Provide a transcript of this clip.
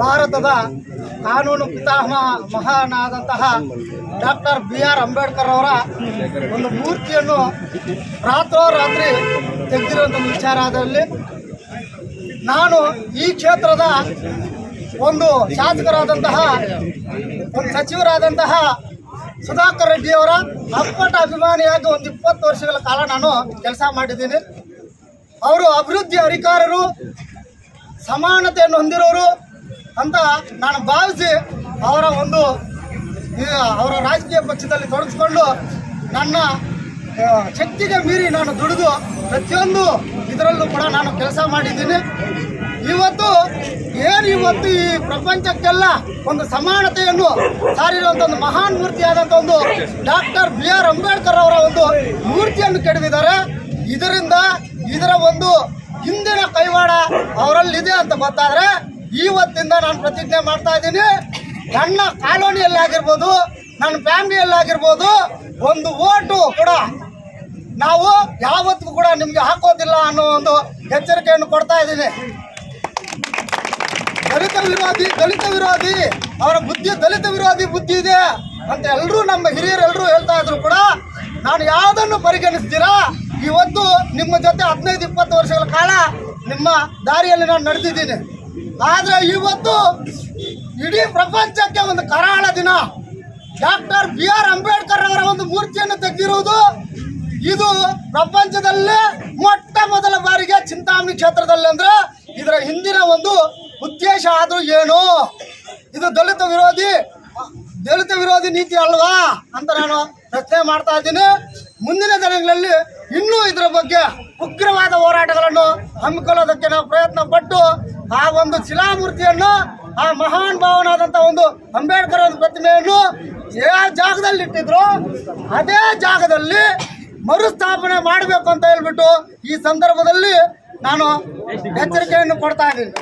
ಭಾರತದ ಕಾನೂನು ಪಿತಾಮಹ ಮಹಾನಾದಂತಹ ಡಾಕ್ಟರ್ ಬಿ ಆರ್ ಅಂಬೇಡ್ಕರ್ ಅವರ ಒಂದು ಮೂರ್ತಿಯನ್ನು ರಾತ್ರೋರಾತ್ರಿ ತೆಗೆದಿರುವಂಥ ವಿಚಾರದಲ್ಲಿ ನಾನು ಈ ಕ್ಷೇತ್ರದ ಒಂದು ಶಾಸಕರಾದಂತಹ, ಒಂದು ಸಚಿವರಾದಂತಹ ಸುಧಾಕರ್ ರೆಡ್ಡಿಯವರ ಅಪ್ಪಟ ಅಭಿಮಾನಿಯಾಗಿ ಒಂದು ಇಪ್ಪತ್ತು ವರ್ಷಗಳ ಕಾಲ ನಾನು ಕೆಲಸ ಮಾಡಿದ್ದೀನಿ. ಅವರು ಅಭಿವೃದ್ಧಿ ಅಧಿಕಾರರು, ಸಮಾನತೆಯನ್ನು ಹೊಂದಿರೋರು ಅಂತ ನಾನು ಭಾವಿಸಿ ಅವರ ಒಂದು ಅವರ ರಾಜಕೀಯ ಪಕ್ಷದಲ್ಲಿ ತೊಡಗಿಸ್ಕೊಂಡು ನನ್ನ ಶಕ್ತಿಗೆ ಮೀರಿ ನಾನು ದುಡಿದು ಪ್ರತಿಯೊಂದು ಇದರಲ್ಲೂ ಕೂಡ ನಾನು ಕೆಲಸ ಮಾಡಿದ್ದೀನಿ. ಇವತ್ತು, ಏನು ಇವತ್ತು ಈ ಪ್ರಪಂಚಕ್ಕೆಲ್ಲ ಒಂದು ಸಮಾನತೆಯನ್ನು ಸಾರಿರುವಂಥ ಒಂದು ಮಹಾನ್ ಮೂರ್ತಿಯಾದಂಥ ಒಂದು ಡಾಕ್ಟರ್ ಬಿ ಆರ್ ಅಂಬೇಡ್ಕರ್ ಅವರ ಒಂದು ಮೂರ್ತಿಯನ್ನು ಕೆಡವಿದ್ದಾರೆ. ಇದರಿಂದ ಇದರ ಒಂದು ಹಿಂದಿನ ಕೈವಾಡ ಅವರಲ್ಲಿದೆ ಅಂತ ಗೊತ್ತಾದ್ರೆ ಇವತ್ತಿಂದ ನಾನು ಪ್ರತಿಜ್ಞೆ ಮಾಡ್ತಾ ಇದ್ದೀನಿ. ನನ್ನ ಕಾಲೋನಿಯಲ್ಲಾಗಿರ್ಬೋದು, ನನ್ನ ಫ್ಯಾಮಿಲಿಯಲ್ಲಿ ಆಗಿರ್ಬೋದು ಒಂದು ಓಟು ಕೂಡ ನಾವು ಯಾವತ್ತಿಗೂ ಕೂಡ ನಿಮ್ಗೆ ಹಾಕೋದಿಲ್ಲ ಅನ್ನೋ ಒಂದು ಎಚ್ಚರಿಕೆಯನ್ನು ಕೊಡ್ತಾ ಇದ್ದೀನಿ. ದಲಿತ ವಿರೋಧಿ ದಲಿತ ವಿರೋಧಿ, ಅವರ ಬುದ್ಧಿ, ದಲಿತ ವಿರೋಧಿ ಬುದ್ಧಿ ಇದೆ ಅಂತ ಎಲ್ಲರೂ ನಮ್ಮ ಹಿರಿಯರೆಲ್ಲರೂ ಹೇಳ್ತಾ ಇದ್ರು ಕೂಡ ನಾನು ಯಾವುದನ್ನು ಪರಿಗಣಿಸ್ತೀರಾ? ಇವತ್ತು ನಿಮ್ಮ ಜೊತೆ ಹದಿನೈದು, ಇಪ್ಪತ್ತು ವರ್ಷಗಳ ಕಾಲ ನಿಮ್ಮ ದಾರಿಯಲ್ಲಿ ನಾನು ನಡೆದಿದ್ದೀನಿ. ಆದರೆ ಇವತ್ತು ಇಡೀ ಪ್ರಪಂಚಕ್ಕೆ ಒಂದು ಕರಾಳ ದಿನ. ಡಾಕ್ಟರ್ ಬಿ ಆರ್ ಅಂಬೇಡ್ಕರ್ ಅವರ ಒಂದು ಮೂರ್ತಿಯನ್ನು ತೆಗೆದಿರುವುದು ಇದು ಪ್ರಪಂಚದಲ್ಲೇ ಮೊಟ್ಟ ಮೊದಲ ಬಾರಿಗೆ ಚಿಂತಾಮಣಿ ಕ್ಷೇತ್ರದಲ್ಲಿ ಅಂದ್ರೆ ಇದರ ಹಿಂದಿನ ಒಂದು ಉದ್ದೇಶ ಆದರೂ ಏನು? ಇದು ದಲಿತ ವಿರೋಧಿ ದಲಿತ ವಿರೋಧಿ ನೀತಿ ಅಲ್ವಾ ಅಂತ ನಾನು ಪ್ರಶ್ನೆ ಮಾಡ್ತಾ ಇದ್ದೀನಿ. ಮುಂದಿನ ದಿನಗಳಲ್ಲಿ ಇನ್ನೂ ಇದರ ಬಗ್ಗೆ ಉಗ್ರವಾದ ಹೋರಾಟಗಳನ್ನು ಹಮ್ಮಿಕೊಳ್ಳೋದಕ್ಕೆ ನಾವು ಪ್ರಯತ್ನ ಪಟ್ಟು ಆ ಒಂದು ಶಿಲಾಮೂರ್ತಿಯನ್ನು, ಆ ಮಹಾನ್ ಭಾವನಾದಂಥ ಒಂದು ಅಂಬೇಡ್ಕರ್ ಒಂದು ಪ್ರತಿಮೆಯನ್ನು ಯಾವ ಜಾಗದಲ್ಲಿ ಇಟ್ಟಿದ್ರು. ಅದೇ ಜಾಗದಲ್ಲಿ ಮರುಸ್ಥಾಪನೆ ಮಾಡಬೇಕು ಅಂತ ಹೇಳ್ಬಿಟ್ಟು ಈ ಸಂದರ್ಭದಲ್ಲಿ ನಾನು ಎಚ್ಚರಿಕೆಯನ್ನು ಕೊಡ್ತಾ ಇದ್ದೀನಿ.